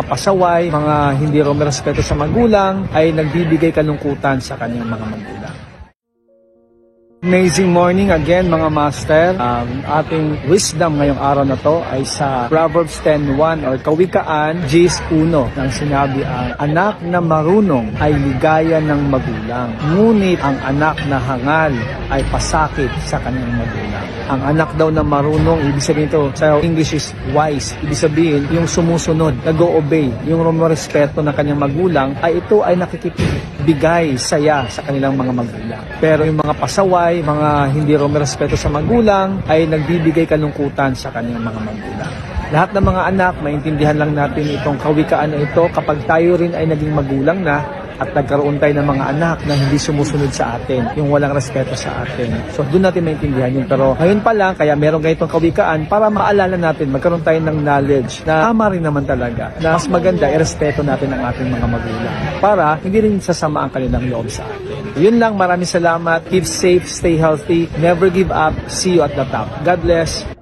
mga pasaway, mga hindi rumerespeto sa magulang, ay nagbibigay kalungkutan sa kanyang mga magulang. Amazing morning again mga master. Ang ating wisdom ngayong araw na to ay sa Proverbs 10.1 or Kawikaan Gs 1 nang sinabi ang anak na marunong ay ligaya ng magulang. Ngunit ang anak na hangal ay pasakit sa kanyang magulang. Ang anak daw na marunong, ibig sabihin ito sa English is wise. Ibig sabihin yung sumusunod, nag-o-obey, yung rumorespeto ng kanyang magulang ay ito ay nakikibigay saya sa kanilang mga magulang. Pero yung mga pasaway, mga hindi rumerespeto sa magulang ay nagbibigay kalungkutan sa kanilang mga magulang. Lahat ng mga anak, maintindihan lang natin itong kawikaan na ito kapag tayo rin ay naging magulang na at nagkaroon tayo ng mga anak na hindi sumusunod sa atin, yung walang respeto sa atin. So doon natin maintindihan yun. Pero ngayon pa lang, kaya meron ganitong kawikaan para maalala natin, magkaroon tayo ng knowledge na tama rin naman talaga. Na mas maganda, irespeto natin ang ating mga magulang para hindi rin sasama ang kanilang loob sa atin. Yun lang, maraming salamat. Keep safe, stay healthy, never give up. See you at the top. God bless.